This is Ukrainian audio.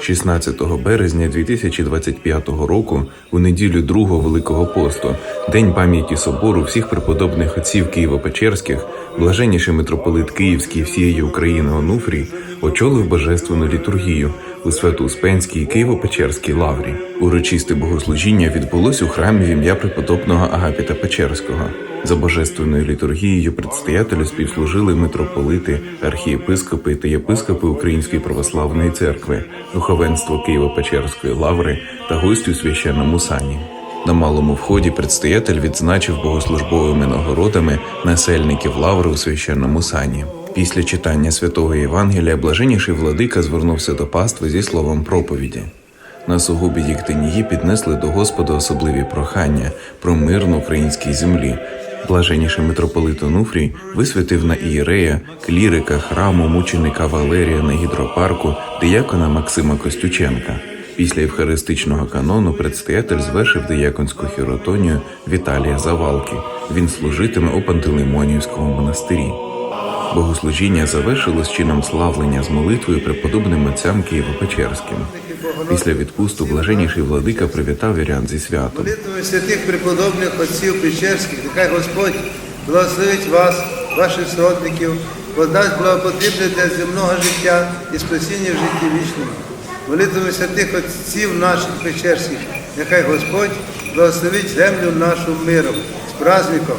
16 березня 2025 року, у неділю другого Великого посту, День пам'яті собору всіх преподобних отців Києво-Печерських, блаженніший митрополит Київський всієї України Онуфрій очолив божественну літургію у Свято-Успенській Києво-Печерській лаврі. Урочисте богослужіння відбулось у храмі в ім'я преподобного Агапіта Печерського. За божественною літургією предстоятелю співслужили митрополити, архієпископи та єпископи Української православної церкви, духовенство Києво-Печерської лаври та гості у священному сані. На малому вході предстоятель відзначив богослужбовими нагородами насельників лаври у священному сані. Після читання святого Євангелія блаженніший владика звернувся до пастви зі словом проповіді. На сугубі Єктинії піднесли до Господа особливі прохання про мир на українській землі. Блаженніший митрополит Онуфрій висвятив на ієрея, клірика храму мученика Валерія на гідропарку, диякона Максима Костюченка. Після євхаристичного канону предстоятель звершив дияконську хіротонію Віталія Завалки. Він служитиме у Пантелеймонівському монастирі. Богослужіння завершилось чином славлення з молитвою преподобним отцям Києво-Печерським. Після відпусту блаженніший владика привітав вірян зі святом. Молитвами святих преподобних отців Печерських, нехай Господь благословить вас, ваших сродників, подасть благопотрібне для земного життя і спасіння в житті вічному. Молитвами святих отців наших Печерських, нехай Господь благословить землю нашу миром з праздником.